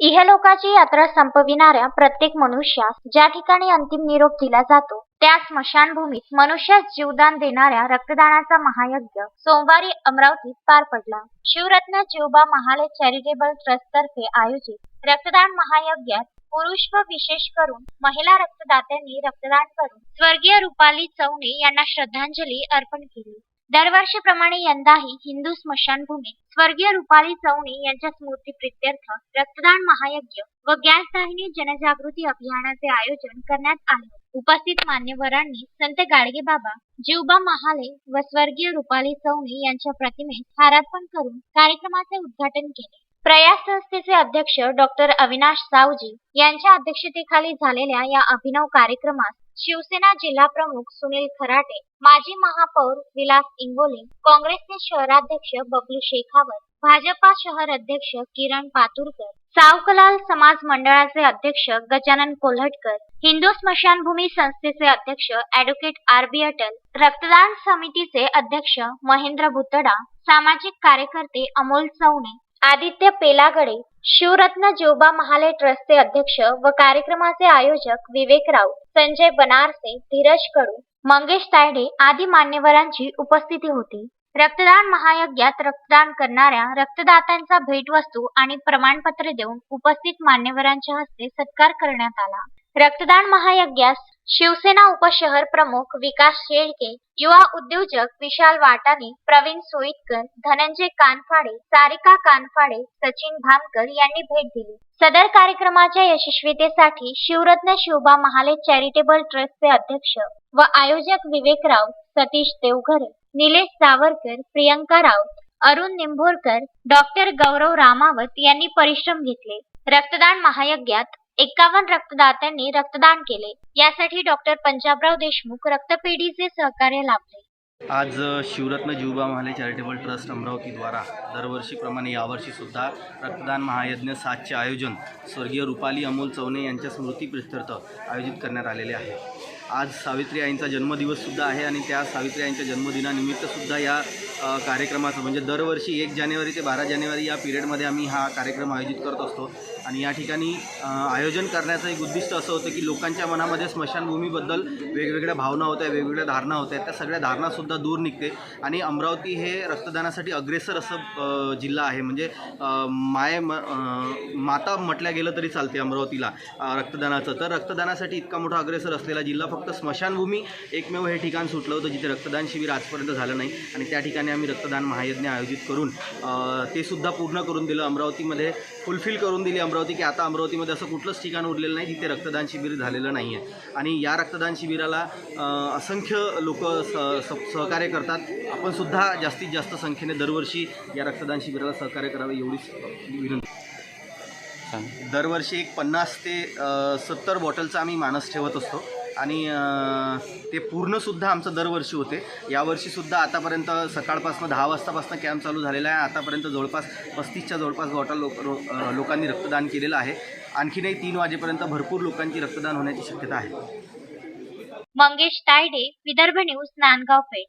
इहलोकाची यात्रा संपविणाऱ्या प्रत्येक मनुष्यास ज्या ठिकाणी अंतिम निरोप दिला जातो त्या स्मशानभूमीत मनुष्यास जीवदान देणाऱ्या रक्तदानाचा महायज्ञ सोमवारी अमरावतीत पार पडला. शिवरत्न जीवबा महाले चॅरिटेबल ट्रस्ट तर्फे आयोजित रक्तदान महायज्ञात पुरुष व विशेष करून महिला रक्तदात्यांनी रक्तदान करून स्वर्गीय रुपाली चौने यांना श्रद्धांजली अर्पण केली. दरवर्षीप्रमाणे यंदाही हिंदू स्मशानभूमीत स्वर्गीय रुपाली चौणी यांच्या स्मृतीप्रित्यर्थ रक्तदान महायज्ञ व गॅस दाहिनी जनजागृती अभियानाचे आयोजन करण्यात आले. उपस्थित मान्यवरांनी संत गाडगे बाबा जीवबा महाले व स्वर्गीय रुपाली चौणी यांच्या प्रतिमेस हारार्पण करून कार्यक्रमाचे उद्घाटन केले. प्रयास संस्थेचे अध्यक्ष डॉक्टर अविनाश सावजी यांच्या अध्यक्षतेखाली झालेल्या या अभिनव कार्यक्रमात शिवसेना जिल्हा प्रमुख सुनील खराटे माजी महापौर विलास इंगोले काँग्रेसचे शहराध्यक्ष बबलू शेखावत भाजपा शहर अध्यक्ष किरण पातुरकर सावकलाल समाज मंडळाचे अध्यक्ष गजानन कोल्हटकर हिंदू स्मशानभूमी संस्थेचे अध्यक्ष ॲडव्होकेट आर बी अटल रक्तदान समितीचे अध्यक्ष महेंद्र भुतडा सामाजिक कार्यकर्ते अमोल चवणे आदित्य पेलागडे शिवरत्न जोबा महाले ट्रस्टचे अध्यक्ष व कार्यक्रमाचे आयोजक विवेक राऊत संजय बनारसे धीरज कडू मंगेश तायडे आदी मान्यवरांची उपस्थिती होती. रक्तदान महायज्ञात रक्तदान करणाऱ्या रक्तदात्यांचा भेटवस्तू आणि प्रमाणपत्र देऊन उपस्थित मान्यवरांच्या हस्ते सत्कार करण्यात आला. रक्तदान महायज्ञास शिवसेना उपशहर प्रमुख विकास शेळके युवा उद्योजक विशाल वाटाणे प्रवीण सोईतकर धनंजय कानफाडे सारिका कानफाडे सचिन भामकर यांनी भेट दिली. सदर कार्यक्रमाच्या यशस्वीतेसाठी शिवरत्न शिवबा महाले चॅरिटेबल ट्रस्टचे अध्यक्ष व आयोजक विवेक राऊत सतीश देवघरे निलेश सावरकर प्रियंका राऊत अरुण निंभोरकर डॉक्टर गौरव रामावत यांनी परिश्रम घेतले. रक्तदान महायज्ञात एकावन्न रक्तदात्यांनी रक्तदान केले. यासाठी डॉक्टर पंजाबराव देशमुख रक्तपेढीचे सहकार्य लाभले. आज शिवरत्न जीवबा महाले चॅरिटेबल ट्रस्ट अमरावतीद्वारा दरवर्षीप्रमाणे यावर्षीसुद्धा रक्तदान महायज्ञ सातचे आयोजन स्वर्गीय रुपाली अमोल चौने यांच्या स्मृतीप्रित्यर्थ आयोजित करण्यात आलेले आहे. आज सावित्री आईंचा जन्मदिवससुद्धा आहे आणि त्या सावित्री आईंच्या जन्मदिनानिमित्तसुद्धा या कार्यक्रमाचं म्हणजे दरवर्षी एक जानेवारी ते बारा जानेवारी या पिरियडमध्ये आम्ही हा कार्यक्रम आयोजित करत असतो. आणि या ठिकाणी आयोजन करण्याचं एक उद्दिष्ट असं होतं की लोकांच्या मनामध्ये स्मशानभूमीबद्दल वेगवेगळ्या भावना होत्या वेगवेगळ्या धारणा होत्या. त्या सगळ्या धारणासुद्धा दूर निघते. आणि अमरावती हे रक्तदानासाठी अग्रेसर असं जिल्हा आहे. म्हणजे माय म माता म्हटल्या गेलं तरी चालते अमरावतीला रक्तदानाचं. तर रक्तदानासाठी इतका मोठा अग्रेसर असलेला जिल्हा फक्त स्मशानभूमी एकमेव हे ठिकाण सुटलं होतं जिथे रक्तदान शिबिर आजपर्यंत झालं नाही. आणि त्या ठिकाणी आम्ही रक्तदान महायज्ञ आयोजित करून ते सुद्धा पूर्ण करून दिलं. अमरावतीमध्ये फुलफिल करून दिली अमरावती की आता अमरावतीमध्ये असं कुठलंच ठिकाण उरलेलं नाही जिथे रक्तदान शिबिर झालेलं नाही आहे. आणि या रक्तदान शिबिराला असंख्य लोक स स- सहकार्य करतात. आपण सुद्धा जास्तीत जास्त संख्येने दरवर्षी या रक्तदान शिबिराला सहकार्य करावे एवढीच विनंती. दरवर्षी एक पन्नास ते सत्तर बॉटलचा आम्ही मानस ठेवत असतो. आणि ते पूर्णसुद्धा आमचं दरवर्षी होते. यावर्षीसुद्धा आतापर्यंत सकाळपासून दहा वाजतापासून कॅम्प चालू झालेला आहे. आतापर्यंत जवळपास पस्तीसच्या जवळपास गॉटल लोक लोकांनी रक्तदान केलेलं आहे. आणखीनही तीन वाजेपर्यंत भरपूर लोकांची रक्तदान होण्याची शक्यता आहे. मंगेश तायडे विदर्भ न्यूज नांदगाव पेठ.